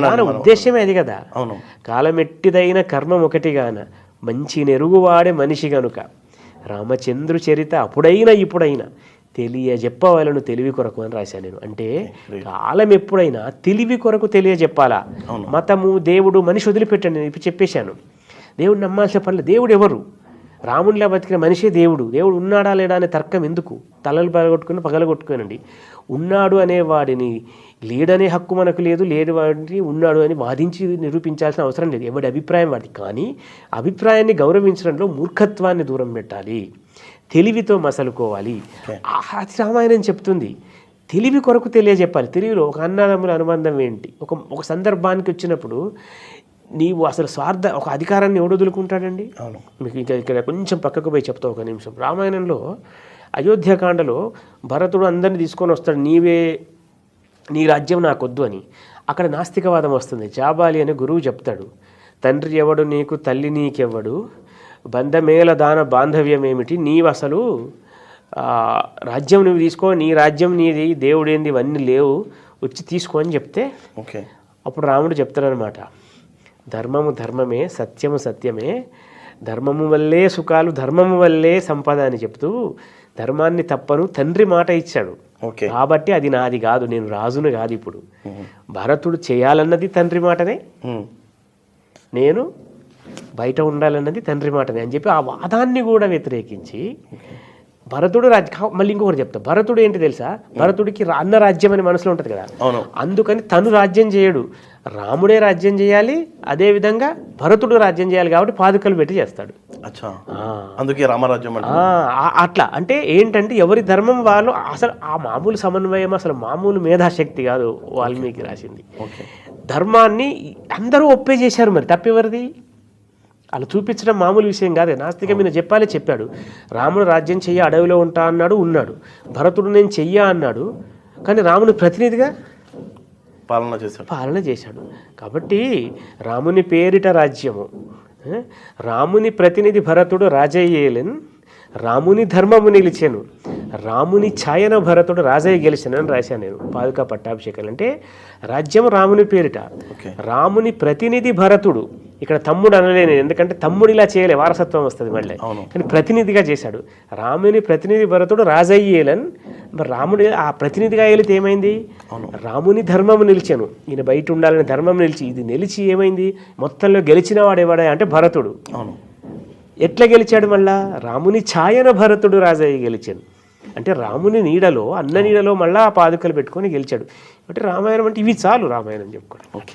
దాని ఉద్దేశమే అది కదా. అవును. కాలమెట్టిదైన కర్మం ఒకటిగాన మంచి నెరుగువాడే మనిషి గనుక రామచంద్రు చరిత అప్పుడైనా ఇప్పుడైనా తెలియజెప్పవలను తెలివి కొరకు అని రాశాను నేను. అంటే కాలం ఎప్పుడైనా తెలివి కొరకు తెలియజెప్పాలా? మతము దేవుడు మనిషి వదిలిపెట్టండి నేను ఇప్పుడు చెప్పేశాను. దేవుడు నమ్మాల్సిన పనులు దేవుడు ఎవరు? రాముడిలా బతికిన మనిషే దేవుడు. దేవుడు ఉన్నాడా లేడా అనే తర్కం ఎందుకు? తలలు పగలగొట్టుకుని పగలగొట్టుకోనండి. ఉన్నాడు అనే వాడిని లేడనే హక్కు మనకు లేదు లేని వాడిని ఉన్నాడు అని వాదించి నిరూపించాల్సిన అవసరం లేదు. ఎవడి అభిప్రాయం వాడిది? కానీ అభిప్రాయాన్ని గౌరవించడంలో మూర్ఖత్వాన్ని దూరం పెట్టాలి. తెలివితో మసలుకోవాలి. అది రామాయణం చెప్తుంది. తెలివి కొరకు తెలియజెప్పాలి. తెలివిలో ఒక అన్నదమ్ముల అనుబంధం ఏంటి? ఒక ఒక సందర్భానికి వచ్చినప్పుడు నీవు అసలు స్వార్థ ఒక అధికారాన్ని ఎవడు వదులుకుంటాడండి? అవును. మీకు ఇంకా ఇక్కడ కొంచెం పక్కకు పోయి చెప్తా ఒక నిమిషం. రామాయణంలో అయోధ్యకాండలో భరతుడు అందరిని తీసుకొని వస్తాడు. నీవే నీ రాజ్యం నాకొద్దు అని. అక్కడ నాస్తికవాదం వస్తుంది. జాబాలి అనే గురువు చెప్తాడు. తండ్రి ఎవడు నీకు తల్లి నీకెవ్వడు? బంధమేల దాన బాంధవ్యం ఏమిటి నీవు అసలు ఆ, రాజ్యం నువ్వు తీసుకో నీ రాజ్యం నీది దేవుడేంది ఇవన్నీ లేవు. వచ్చి తీసుకో అని చెప్తే ఓకే. అప్పుడు రాముడు చెప్తాడనమాట ధర్మము ధర్మమే సత్యము సత్యమే. ధర్మము వల్లే సుఖాలు ధర్మము వల్లే సంపద అని చెప్తూ ధర్మాన్ని తప్పను తండ్రి మాట ఇచ్చాడు. కాబట్టి అది నాది కాదు నేను రాజును కాదు ఇప్పుడు. భరతుడు చేయాలన్నది తండ్రి మాటనే. నేను బయట ఉండాలన్నది తండ్రి మాటనే అని చెప్పి ఆ వాదాన్ని కూడా వ్యతిరేకించి భరతుడు రాజ్య మళ్ళీ ఇంకొకటి చెప్తా. భరతుడు ఏంటి తెలుసా? భరతుడికి అన్న రాజ్యం అని మనసులో ఉంటుంది కదా. అవును. అందుకని తను రాజ్యం చేయడు. రాముడే రాజ్యం చేయాలి అదే విధంగా భరతుడు రాజ్యం చేయాలి కాబట్టి పాదుకలు పెట్టి చేస్తాడు. అందుకే రామరాజ్యం అట్లా. అంటే ఏంటంటే ఎవరి ధర్మం వాళ్ళు అసలు ఆ మామూలు సమన్వయం అసలు మామూలు మేధాశక్తి కాదు వాల్మీకి రాసింది. ధర్మాన్ని అందరూ ఒప్పే చేశారు మరి. తప్పెవరిది? అలా చూపించడం మామూలు విషయం కాదే. నాస్తిక మీద చెప్పాలి చెప్పాడు. రాముడు రాజ్యం చెయ్య అడవిలో ఉంటా అన్నాడు ఉన్నాడు. భరతుడు నేను చెయ్య అన్నాడు. కానీ రాముని ప్రతినిధిగా పాలన చేశాడు. పాలన చేశాడు. కాబట్టి రాముని పేరిట రాజ్యము? రాముని ప్రతినిధి భరతుడు రాజయ్యేలన్ రాముని ధర్మము నిలిచెను. రాముని ఛాయన భరతుడు రాజయ్య గెలిచెను అని రాశాను నేను. పాదుక పట్టాభిషేకాలు. అంటే రాజ్యం రాముని పేరిట. రాముని ప్రతినిధి భరతుడు ఇక్కడ తమ్ముడు అనలేను ఎందుకంటే తమ్ముడు ఇలా చేయలే వారసత్వం వస్తుంది మళ్ళీ. కానీ ప్రతినిధిగా చేశాడు. రాముని ప్రతినిధి భరతుడు రాజయ్యేలన్ మరి రాముడు ఆ ప్రతినిధిగా వెళితే ఏమైంది? రాముని ధర్మము నిలిచాను. ఈయన బయట ఉండాలని ధర్మం నిలిచి ఇది నిలిచి ఏమైంది? మొత్తంలో గెలిచిన వాడేవాడే అంటే భరతుడు. ఎట్లా గెలిచాడు మళ్ళా? రాముని ఛాయన భరతుడు రాజయ్య గెలిచాను అంటే రాముని నీడలో అన్న నీడలో మళ్ళా ఆ పాదుకలు పెట్టుకొని గెలిచాడు. అంటే రామాయణం అంటే ఇవి చాలు రామాయణం చెప్పుకోవడం ఓకే.